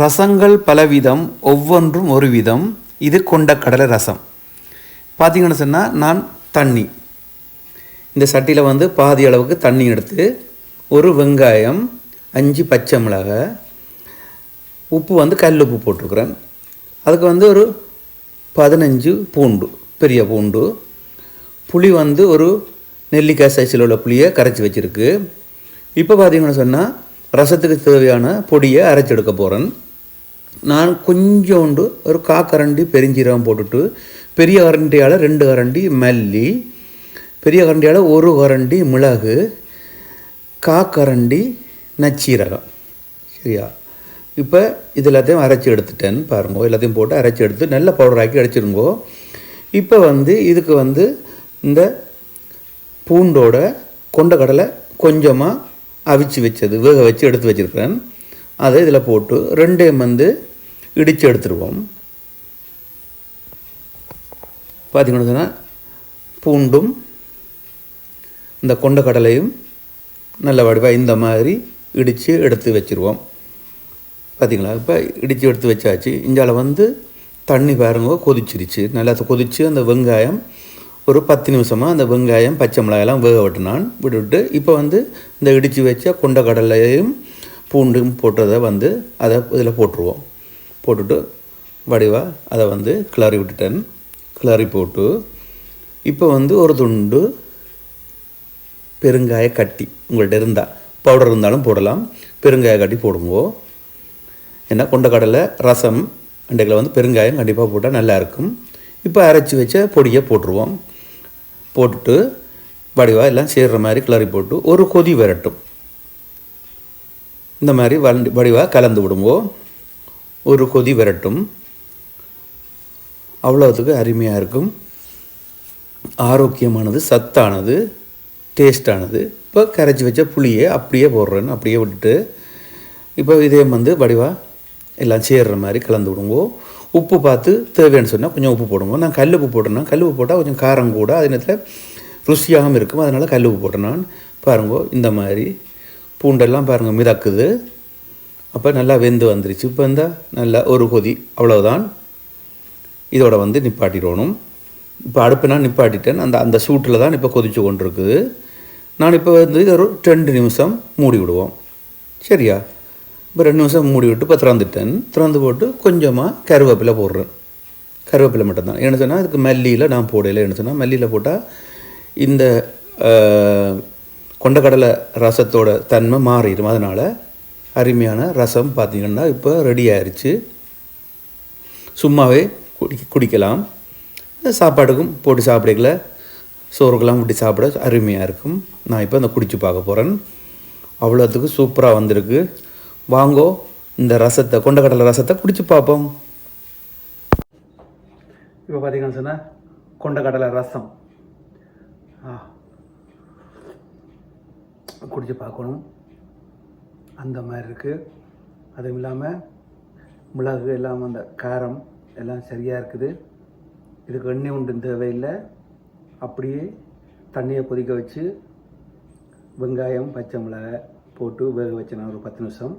ரசங்கள் பலவிதம் ஒவ்வொன்றும் ஒரு விதம் இது கொண்ட கடலை ரசம். பார்த்தீங்கன்னு சொன்னால் நான் தண்ணி. இந்த சட்டியில் வந்து பாதி அளவுக்கு தண்ணி எடுத்து ஒரு வெங்காயம் அஞ்சு பச்சை மிளகாய் உப்பு வந்து கல் உப்பு போட்டிருக்குறேன் அதுக்கு வந்து ஒரு பதினஞ்சு பூண்டு பெரிய பூண்டு. புளி வந்து ஒரு நெல்லிக்காய் சைஸில் உள்ள புளியை கரைச்சி வச்சுருக்கு. இப்போ பார்த்தீங்கன்னு சொன்னால் ரசத்துக்கு தேவையான பொடியை அரைச்சி எடுக்க போகிறேன் நான் கொஞ்சோண்டு ஒரு காக்கரண்டி பெருஞ்சீரகம் போட்டுட்டு பெரிய கரண்டியால் ரெண்டு கரண்டி மல்லி பெரிய கரண்டியால் ஒரு கரண்டி மிளகு காக்கரண்டி நச்சீரகம். சரியா? இப்போ இது எல்லாத்தையும் அரைச்சி எடுத்துட்டேன் பாருங்கோ. எல்லாத்தையும் போட்டு அரைச்சி எடுத்து நல்ல பவுடர் ஆக்கி அடிச்சிருங்கோ. இப்போ வந்து இதுக்கு வந்து இந்த பூண்டோட கடலை கொஞ்சமாக அவிச்சு வச்சது வேக வச்சு எடுத்து வச்சுருக்கிறேன். அதை இதில் போட்டு ரெண்டையும் வந்து இடித்து எடுத்துருவோம். பார்த்திங்கன்னு சொன்னால் பூண்டும் இந்த கொண்டக்கடலையும் நல்ல வடிவாக இந்த மாதிரி இடித்து எடுத்து வச்சுருவோம். பார்த்தீங்களா இப்போ இடித்து எடுத்து வச்சாச்சு. இஞ்சால வந்து தண்ணி பாருங்க கொதிச்சிருச்சு. நல்லா கொதித்து அந்த வெங்காயம் ஒரு பத்து நிமிஷமாக அந்த வெங்காயம் பச்சை மிளகாயெல்லாம் வேக விட்டுனான். விட்டுவிட்டு இப்போ வந்து இந்த இடித்து வச்ச கொண்டக்கடலையும் பூண்டும் போட்டதை வந்து அதை இதில் போட்டுருவோம். போட்டுட்டு வடிவாக அதை வந்து கிளறி விட்டுட்டேன். கிளறி போட்டு இப்போ வந்து ஒரு துண்டு பெருங்காய கட்டி உங்கள்கிட்ட இருந்தால் பவுடர் இருந்தாலும் போடலாம். பெருங்காய கட்டி போடுங்கோ. ஏன்னா கொண்டக்கடலை ரசம் அண்டைகளை வந்து பெருங்காயம் கண்டிப்பாக போட்டால் நல்லாயிருக்கும் இப்போ அரைச்சி வச்ச பொடியை போட்டுருவோம். போட்டுட்டு வடிவாக எல்லாம் சேர்கிற மாதிரி கிளறி போட்டு ஒரு கொதி வரட்டும். இந்த மாதிரி வண்டி வடிவாக கலந்து விடுவோம் ஒரு கொதி வரட்டும். அவ்வளோத்துக்கு அருமையாக இருக்கும். ஆரோக்கியமானது சத்தானது டேஸ்டானது. இப்போ கரைச்சி வச்ச புளியை அப்படியே போடுறேன்னு அப்படியே விட்டுட்டு இப்போ இதே வந்து வடிவாக எல்லாம் சேர்ற மாதிரி கலந்து விடுவோம் உப்பு பார்த்து தேவைன்னு சொன்னால் கொஞ்சம் உப்பு போடுங்க நான் கல் உப்பு போட்டேன்னா கல் உப்பு போட்டால் கொஞ்சம் காரம் கூட அதே நேரத்தில் ருசியாகவும் இருக்கும். அதனால் கல் உப்பு போட்டேன் நான். பாருங்கோ இந்த மாதிரி. பூண்டெல்லாம் பாருங்கள் மிதக்குது. அப்போ நல்லா வெந்து வந்துருச்சு. இப்போ இந்த நல்லா ஒரு கொதி. அவ்வளோதான் இதோட வந்து நிப்பாட்டிடணும். இப்போ அடுப்பு நான் நிப்பாட்டிட்டேன். அந்த அந்த சூட்டில் தான் இப்போ கொதிச்சு கொண்டு இருக்குது நான் இப்போ வந்து இது ஒரு ரெண்டு நிமிஷம் மூடி விடுவோம். சரியா? இப்போ ரெண்டு நிமிஷம் மூடி விட்டு இப்போ திறந்துட்டேன் திறந்து போட்டு கொஞ்சமாக கருவேப்பிலை போடுறேன் கருவேப்பிலை மட்டும்தான் என்ன சொன்னால் அதுக்கு மல்லியில் நான் போடல என்ன சொன்னால் மல்லியில் போட்டால் இந்த கொண்டக்கடலை ரசத்தோட தன்மை மாறிடும் அதனால் அருமையான ரசம் பார்த்தீங்கன்னா இப்போ ரெடி ஆயிடுச்சு சும்மாவே குடி குடிக்கலாம் சாப்பாட்டுக்கும் போட்டு சாப்பிடக்கல சோறுக்கெல்லாம் விட்டு சாப்பிட அருமையாக இருக்கும் நான் இப்போ அந்த குடித்து பார்க்க போகிறேன் அவ்வளோத்துக்கு சூப்பராக வந்திருக்கு வாங்கோ இந்த ரசத்தை கொண்டக்கடலை ரசத்தை குடிச்சு பார்ப்போம். இப்போ பார்த்தீங்கன்னு சொன்னால் கொண்டக்கடலை ரசம். ஆ. குடிச்சு பார்க்கணும். அந்த மாதிரி இருக்குது அதுவும் இல்லாமல் மிளகு எல்லாம் அந்த காரம் எல்லாம் சரியாக இருக்குது. இதுக்கு எண்ணெய் உண்டு தேவையில்லை. அப்படியே தண்ணியை கொதிக்க வச்சு வெங்காயம் பச்சை மிளகாய் போட்டு வேக வச்சேன் ஒரு பத்து நிமிஷம்.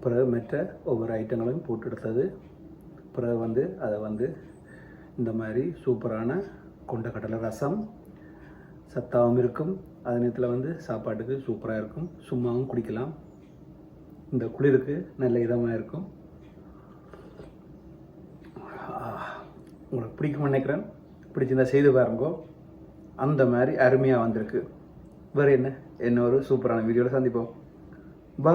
பிறகு மற்ற ஒவ்வொரு ஐட்டங்களையும் போட்டு எடுத்தது பிறகு வந்து அதை வந்து இந்த மாதிரி சூப்பரான கொண்டக்கடலை ரசம் சத்தாகவும் இருக்கும். அதே நேரத்தில் வந்து சாப்பாட்டுக்கு சூப்பராக இருக்கும். சும்மாவும் குடிக்கலாம். இந்த குளிருக்கு நல்ல இதமாக இருக்கும். உங்களுக்கு பிடிக்கும்னு நினைக்கிறேன். பிடிச்சிருந்தா செய்து பாருங்கோ. அந்த மாதிரி அருமையாக வந்திருக்கு. வேறு என்ன? என்ன ஒரு சூப்பரான வீடியோவில் சந்திப்போம். பா